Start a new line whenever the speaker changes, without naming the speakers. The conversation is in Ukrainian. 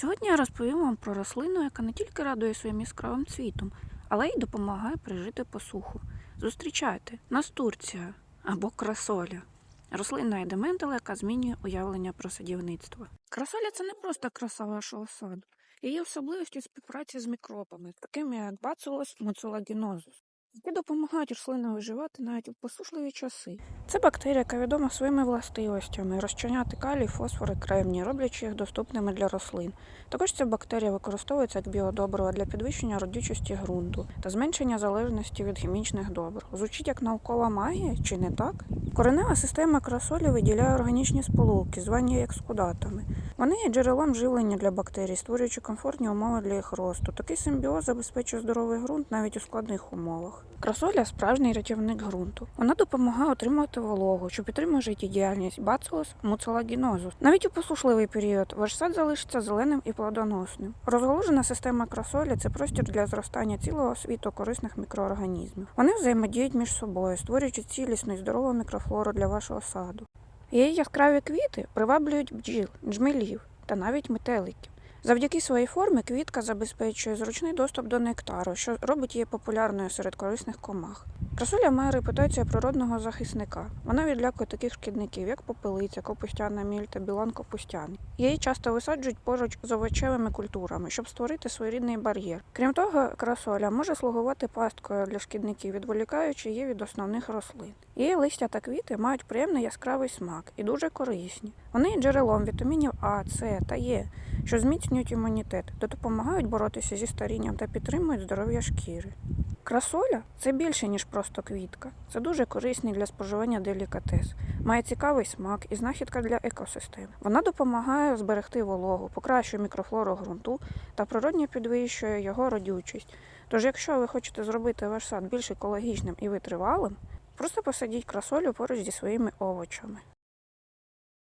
Сьогодні я розповім вам про рослину, яка не тільки радує своїм яскравим цвітом, але й допомагає пережити посуху. Зустрічайте настурція або красоля. Рослина едементала, яка змінює уявлення про садівництво. Красоля це не просто краса вашого саду. Її особливості співпраці з мікробами, такими як Bacillus mucilaginozis, які допомагають рослинам виживати навіть у посушливі часи. Це бактерія, яка відома своїми властивостями розчиняти калій, фосфор і кремній, роблячи їх доступними для рослин. Також ця бактерія використовується як біодобрива для підвищення родючості ґрунту та зменшення залежності від хімічних добр. Звучить як наукова магія, чи не так? Коренева система красолі виділяє органічні сполуки, звані екскудатами. Вони є джерелом живлення для бактерій, створюючи комфортні умови для їх росту. Такий симбіоз забезпечує здоровий ґрунт навіть у складних умовах. Красоля справжній рятівник ґрунту. Вона допомагає отримувати вологу, що підтримує життєдіяльність Bacillus mucilaginozis. Навіть у посушливий період ваш сад залишиться зеленим і плодоносним. Розголужена система красолі це простір для зростання цілого світу корисних мікроорганізмів. Вони взаємодіють між собою, створюючи цілісну і здорову мікрофлору для вашого саду. Її яскраві квіти приваблюють бджіл, джмелів та навіть метеликів. Завдяки своїй формі квітка забезпечує зручний доступ до нектару, що робить її популярною серед корисних комах. Красуля має репутацію природного захисника. Вона відлякує таких шкідників, як попелиця, капустяна міль та білан капустяний. Її часто висаджують поруч з овочевими культурами, щоб створити своєрідний бар'єр. Крім того, красоля може слугувати пасткою для шкідників, відволікаючи її від основних рослин. Її листя та квіти мають приємний яскравий смак і дуже корисні. Вони є джерелом вітамінів А, С та Е, що зміцнюють імунітет та допомагають боротися зі старінням та підтримують здоров'я шкіри. Красоля це більше, ніж просто квітка. Це дуже корисний для споживання делікатес. Має цікавий смак і знахідка для екосистем. Вона допомагає зберегти вологу, покращує мікрофлору ґрунту та природньо підвищує його родючість. Тож, якщо ви хочете зробити ваш сад більш екологічним і витривалим, просто посадіть красолю поруч зі своїми овочами.